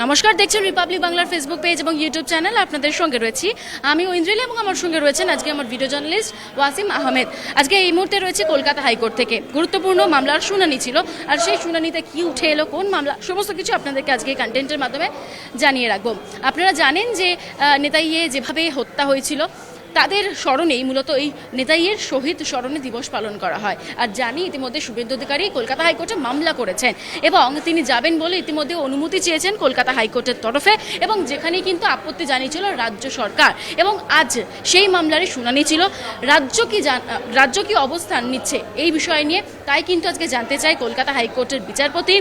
নমস্কার, দেখছেন রিপাবলিক বাংলার ফেসবুক পেজ এবং ইউটিউব চ্যানেল আপনাদের সঙ্গে রয়েছি। আমি ঐন্দ্রিল এবং আমার সঙ্গে রয়েছেন আজকে আমার ভিডিও জার্নালিস্ট ওয়াসিম আহমেদ। আজকে এই মুহূর্তে রয়েছে কলকাতা হাইকোর্ট থেকে। গুরুত্বপূর্ণ মামলার শুনানি ছিল, আর সেই শুনানিতে কি উঠে এলো, কোন মামলা, সমস্ত কিছু আপনাদেরকে আজকে কন্টেন্টের মাধ্যমে জানিয়ে রাখব। আপনারা জানেন যে নেতাইয়ে যেভাবে হত্যা হয়েছিল তাদের স্মরণেই মূলত এই নেতাইয়ের শহীদ স্মরণে দিবস পালন করা হয়। আর জানি ইতিমধ্যে শুভেন্দু অধিকারী কলকাতা হাইকোর্টে মামলা করেছেন এবং তিনি যাবেন বলে ইতিমধ্যে অনুমতি চেয়েছেন কলকাতা হাইকোর্টের তরফে এবং যেখানে কিন্তু আপত্তি জানিয়েছিল রাজ্য সরকার এবং আজ সেই মামলারই শুনানি ছিল। রাজ্য কি রাজ্য কি অবস্থান নিচ্ছে এই বিষয় নিয়ে তাই কিন্তু আজকে জানতে চাই কলকাতা হাইকোর্টের বিচারপতি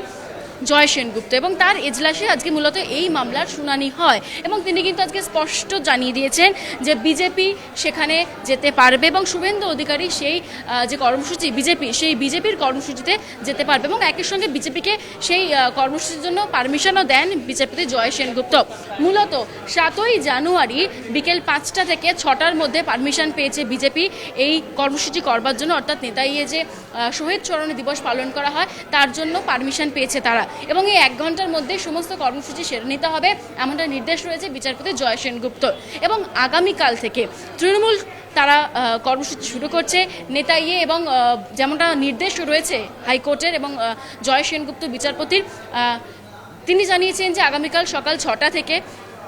জয় সেনগুপ্ত এবং তার এজলাসে আজকে মূলত এই মামলার শুনানি হয় এবং তিনি কিন্তু আজকে স্পষ্ট জানিয়ে দিয়েছেন যে বিজেপি সেখানে যেতে পারবে এবং শুভেন্দু অধিকারী সেই যে কর্মসূচি বিজেপি সেই বিজেপির কর্মসূচিতে যেতে পারবে এবং একই সঙ্গে বিজেপিকে সেই কর্মসূচির জন্য পারমিশনও দেন বিজেপিতে জয় সেনগুপ্ত। মূলত সাতই জানুয়ারি বিকেল পাঁচটা থেকে ছটার মধ্যে পারমিশন পেয়েছে বিজেপি এই কর্মসূচি করবার জন্য। অর্থাৎ নেতাইয়ে যে শহীদ স্মরণে দিবস পালন করা হয়, তার জন্য পারমিশন পেয়েছে তারা। এবং এই এক ঘণ্টার মধ্যে সমস্ত কর্মসূচি সেরে নিতে হবে, এমনটা নির্দেশ রয়েছে বিচারপতি জয় সেনগুপ্ত এবং আগামীকাল থেকে তৃণমূল তারা কর্মসূচি শুরু করছে, নেতা ইয়ে এবং যেমনটা নির্দেশ রয়েছে হাইকোর্টের এবং জয় সেনগুপ্ত বিচারপতির তিনি জানিয়েছেন যে আগামীকাল সকাল ছটা থেকে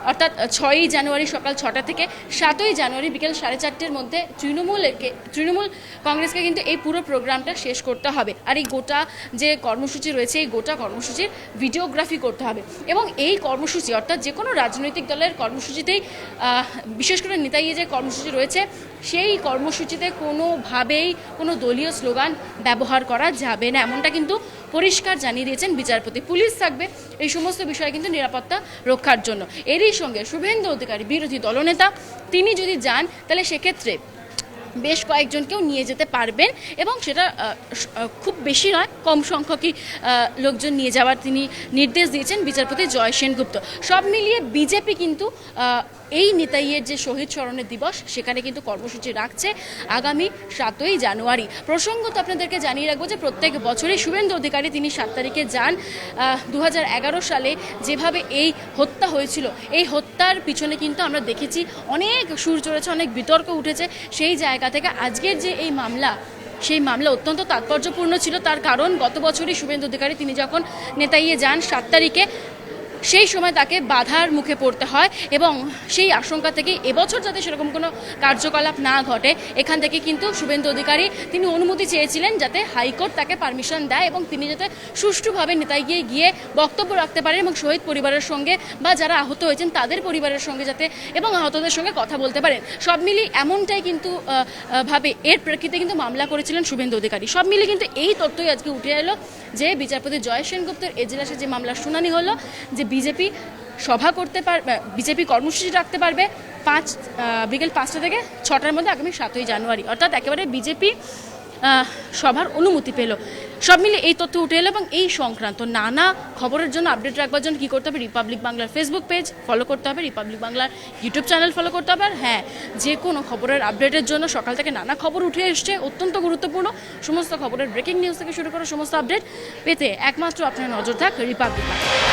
অর্থাৎ ছয়ই জানুয়ারি সকাল ছটা থেকে সাতই জানুয়ারি বিকেল সাড়ে চারটের মধ্যে তৃণমূলকে, তৃণমূল কংগ্রেসকে কিন্তু এই পুরো প্রোগ্রামটা শেষ করতে হবে। আর এই গোটা যে কর্মসূচি রয়েছে, এই গোটা কর্মসূচির ভিডিওগ্রাফি করতে হবে। এবং এই কর্মসূচি, অর্থাৎ যে কোনো রাজনৈতিক দলের কর্মসূচিতেই বিশেষ করে নেতাইয়ে যে কর্মসূচি রয়েছে, সেই কর্মসূচিতে কোনোভাবেই কোনো দলীয় স্লোগান ব্যবহার করা যাবে না। এমনটা কিন্তু পরিষ্কার জানিয়ে দিয়েছেন বিচারপতি। পুলিশ থাকবে এই সমস্ত বিষয়ে কিন্তু নিরাপত্তা রক্ষার জন্য। এরই সঙ্গে শুভেন্দু অধিকারী বিরোধী দলনেতা, তিনি যদি যান, তাহলে সেক্ষেত্রে বেশ কয়েকজনকেও নিয়ে যেতে পারবেন এবং সেটা খুব বেশি নয়, কম সংখ্যকই লোকজন নিয়ে যাওয়ার তিনি নির্দেশ দিয়েছেন বিচারপতি জয় সেনগুপ্ত। সব মিলিয়ে বিজেপি কিন্তু এই নেতাইয়ের যে শহীদ স্মরণের দিবস, সেখানে কিন্তু কর্মসূচি রাখছে আগামী সাতই জানুয়ারি। প্রসঙ্গত আপনাদেরকে জানিয়ে রাখব যে প্রত্যেক বছরই শুভেন্দু অধিকারী তিনি সাত তারিখে যান। দু হাজার এগারো সালে যেভাবে এই হত্যা হয়েছিল, এই হত্যার পিছনে কিন্তু আমরা দেখেছি অনেক সুর চড়েছে, অনেক বিতর্ক উঠেছে। সেই জায়গা থেকে আজকের যে এই মামলা, সেই মামলা অত্যন্ত তাৎপর্যপূর্ণ ছিল। তার কারণ গত বছরই শুভেন্দু অধিকারী, তিনি যখন নেতাইয়ে যান, সাত তারিখে সেই সময় তাকে বাধার মুখে পড়তে হয় এবং সেই আশঙ্কা থেকে এবছর যাতে সেরকম কোনো কার্যকলাপ না ঘটে, এখান থেকে কিন্তু শুভেন্দু অধিকারী তিনি অনুমতি চেয়েছিলেন যাতে হাইকোর্ট তাকে পারমিশন দেয় এবং তিনি যাতে সুষ্ঠুভাবে নেতায় গিয়ে গিয়ে বক্তব্য রাখতে পারেন এবং শহীদ পরিবারের সঙ্গে বা যারা আহত হয়েছেন তাদের পরিবারের সঙ্গে যাতে এবং আহতদের সঙ্গে কথা বলতে পারেন। সব মিলিয়ে এমনটাই কিন্তু ভাবে এর প্রেক্ষিতে কিন্তু মামলা করেছিলেন শুভেন্দু অধিকারী। সব মিলিয়ে কিন্তু এই তথ্যই আজকে উঠে এলো যে বিচারপতি জয় সেনগুপ্তের এজলাসে যে মামলার শুনানি হলো, যে বিজেপি সভা করতে পারবে বিজেপি কর্মসূচি রাখতে পারবে পাঁচ বিকেল পাঁচটা থেকে ছটার মধ্যে আগামী সাতই জানুয়ারি। অর্থাৎ একেবারে বিজেপি সভার অনুমতি পেল। সব মিলে এই তথ্য উঠে এলো এবং এই সংক্রান্ত নানা খবরের জন্য আপডেট রাখবার জন্য কী করতে হবে? রিপাবলিক বাংলার ফেসবুক পেজ ফলো করতে হবে রিপাবলিক বাংলার ইউটিউব চ্যানেল ফলো করতে হবে আর হ্যাঁ যে কোনো খবরের আপডেটের জন্য সকাল থেকে নানা খবর উঠে এসছে, অত্যন্ত গুরুত্বপূর্ণ। সমস্ত খবরের ব্রেকিং নিউজ থেকে শুরু করে সমস্ত আপডেট পেতে একমাত্র আপনার নজর থাক রিপাবলিক বাংলা